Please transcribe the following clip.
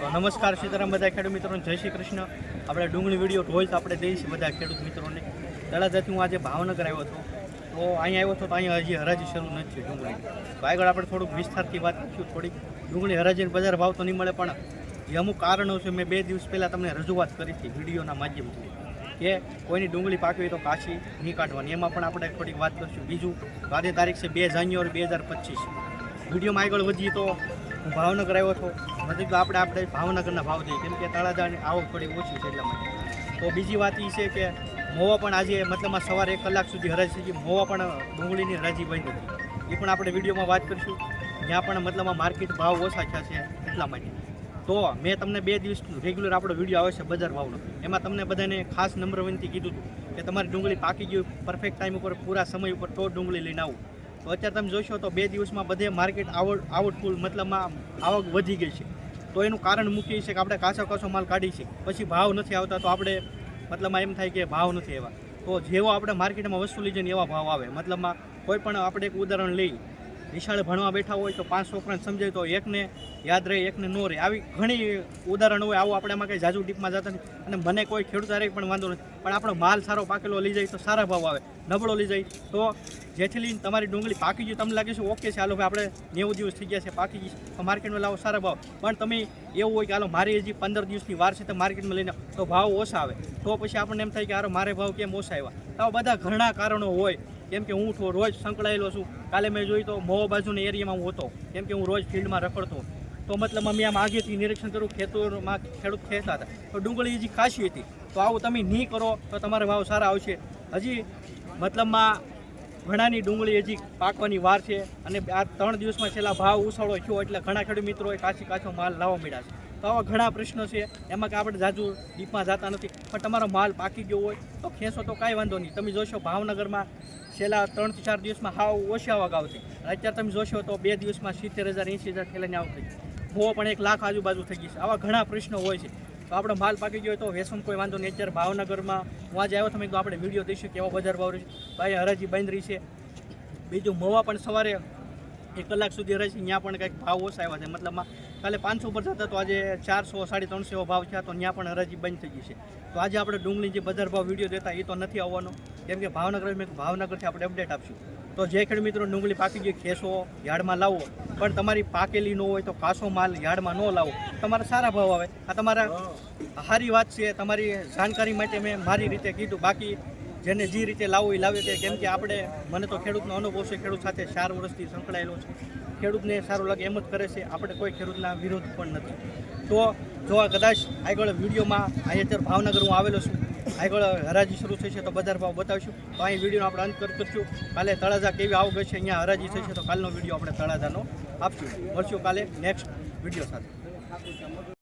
તો નમસ્કાર સીતારામ બધા ખેડૂત મિત્રોને, જય શ્રી કૃષ્ણ. આપણે ડુંગળી વીડિયો રોજ આપણે દઈએ બધા ખેડૂત મિત્રોને. તળાજાથી હું આજે ભાવનગર આવ્યો હતો તો અહીંયા આવ્યો હતો તો અહીંયા હજી હરાજી શરૂ નથી ડુંગળી. તો આગળ આપણે થોડુંક વિસ્તારથી વાત કરીશું, થોડીક. ડુંગળી હરાજીને બજાર ભાવ તો નહીં મળે, પણ એ અમુક કારણો છે, મેં બે દિવસ પહેલાં તમને રજૂઆત કરી હતી વિડીયોના માધ્યમથી, કે કોઈની ડુંગળી પાકવી હોય તો કાશી નહીં કાઢવાની. એમાં પણ આપણે થોડીક વાત કરીશું. બીજું તો આજે તારીખ છે બે જાન્યુઆરી બે હજાર પચીસ. વિડીયોમાં આગળ વધીએ તો હું ભાવનગર આવ્યો હતો નથી તો આપણે આપણે ભાવનગરના ભાવ દઈએ કેમ કે તળાજાની આવક થોડી ઓછી છે એટલા માટે. તો બીજી વાત એ છે કે મોવા પણ આજે મતલબમાં સવારે એક કલાક સુધી હરાજી થઈ મોવા પણ ડુંગળીની હરાજી બંધ હતી એ પણ આપણે વિડીયોમાં વાત કરીશું. ત્યાં પણ મતલબમાં માર્કેટ ભાવ ઓછા થયા છે એટલા માટે. તો મેં તમને બે દિવસ રેગ્યુલર આપણો વીડિયો આવે છે બજાર ભાવનો. એમાં તમને બધાને ખાસ નમ્ર વિનંતી કીધું હતું કે તમારી ડુંગળી પાકી ગયું પરફેક્ટ ટાઈમ ઉપર, પૂરા સમય ઉપર તો ડુંગળી લઈને આવું. અત્યારે તમે જોશો તો બે દિવસમાં બધે માર્કેટ આવડ આઉટફુલ મતલબમાં આવક વધી ગઈ છે. તો એનું કારણ મુખ્ય છે કે આપણે કાચો કાચો માલ કાઢી છે. પછી ભાવ નથી આવતા તો આપણે મતલબમાં એમ થાય કે ભાવ નથી એવા. તો જેવો આપણે માર્કેટમાં વસ્તુ લઈ જઈને એવા ભાવ આવે. મતલબમાં કોઈ પણ આપણે એક ઉદાહરણ લઈ નિશાળે ભણવા બેઠા હોય તો પાંચ છોકરાને સમજાય તો એકને યાદ રહે, એકને ન રહે. આવી ઘણી ઉદાહરણ હોય, આવું આપણે એમાં કંઈ જાજુ ટીપમાં જતા નથી. અને મને કોઈ ખેડૂત હારે પણ વાંધો નથી. પણ આપણો માલ સારો પાકેલો લઈ જાય તો સારા ભાવ આવે. નબળો લઈ જાય તો જેથી લઈને તમારી ડુંગળી પાકી ગઈ. તમને લાગે છે, ઓકે છે, હાલો ભાઈ, આપણે નેવું દિવસ થઈ ગયા છે, પાકી ગઈ તો માર્કેટમાં લાવો, સારા ભાવ. પણ તમે એવું હોય કે, હાલો, મારી હજી પંદર દિવસની વાર છે, તો માર્કેટમાં લઈને તો ભાવ ઓછા આવે. તો પછી આપણને એમ થાય કે, હારો, મારે ભાવ કેમ ઓછા આવ્યા? આવા બધા ઘણા કારણો હોય. કેમ કે હું રોજ સંકળાયેલો છું. કાલે મેં જોયું તો મોહ બાજુના એરિયામાં હું હતો. કેમ કે હું રોજ ફિલ્ડમાં રખડતો તો મતલબ અમે આમ આગેથી નિરીક્ષણ કરું ખેતરમાં ખેડૂત ખેતા હતા. તો ડુંગળી હજી ખાસી હતી. તો આવું તમે નહીં કરો તો તમારા ભાવ સારા આવશે. હજી મતલબમાં ઘણાની ડુંગળી હજી પાકવાની વાર છે અને આ ત્રણ દિવસમાં છેલ્લા ભાવ ઉછાળો થયો એટલે ઘણા ખેડૂત મિત્રોએ કાચી કાચો માલ લાવવા મળ્યા છે. તો આવા ઘણા પ્રશ્નો છે. એમાં કે આપણે જાજુ ડીપમાં જતા નથી. પણ તમારો માલ પાકી ગયો હોય તો ખેંચો તો કાંઈ વાંધો નહીં. તમે જોશો ભાવનગરમાં છેલ્લા ત્રણથી ચાર દિવસમાં હાવ ઓછી આવક આવતી. અત્યારે તમે જોશો તો બે દિવસમાં સિત્તેર હજાર એંસી હજાર થેલાની આવક થઈ પણ એક લાખ આજુબાજુ થઈ ગઈ છે. આવા ઘણા પ્રશ્નો હોય છે. તો આપણો માલ પાકી ગયો હોય તો વેસમ કોઈ વાંધો નહીં. અત્યારે ભાવનગરમાં હું આજે આવ્યો તમે તો આપણે વીડિયો દઈશું કેવો બજાર ભાવ રહેશે ભાઈ હરાજી બંધ રહી છે. બીજું મોવા પણ સવારે એક કલાક સુધી રહે છે. ત્યાં પણ કંઈક ભાવ ઓછા આવ્યા છે. મતલબમાં કાલે પાંચસો પર જતા તો આજે ચારસો સાડી ત્રણસો ભાવ થયા તો ત્યાં પણ હરાજી બંધ થઈ ગઈ છે. તો આજે આપણે ડુંગળી જે બજાર ભાવ વીડિયો દેતા એ તો નથી આવવાનો. કેમ કે ભાવનગર મેં ભાવનગરથી આપણે અપડેટ આપશું. તો જે ખેડૂત મિત્રો ડુંગળી પાકી ગઈ ખેસો યાર્ડમાં લાવો. પણ તમારી પાકેલી ન હોય તો કાસો માલ યાર્ડમાં ન લાવો. તમારે સારા ભાવ આવે. આ તમારા સારી વાત છે. તમારી જાણકારી માટે મેં મારી રીતે કીધું. બાકી જેને જે રીતે લાવવું એ લાવે કે કેમ કે આપણે, મને તો ખેડૂતનો અનુભવ છે, ખેડૂત સાથે ચાર વર્ષથી સંકળાયેલો છે. ખેડૂતને સારું લાગે એમ જ કરે છે. આપણે કોઈ ખેડૂતના વિરોધ પણ નથી. તો જો કદાચ આગળ વિડીયોમાં અહીં અત્યારે ભાવનગર હું આવેલો છું, આગળ હરાજી શરૂ થઈ છે તો બજાર ભાવ બતાવીશું. તો અહીં વિડીયોનો આપણે અંત કરીશું કાલે તળાજા કેવી આવું છે અહીંયા હરાજી થશે તો કાલનો વીડિયો આપણે તળાજાનો આપશું. મળશું કાલે નેક્સ્ટ વીડિયો સાથે.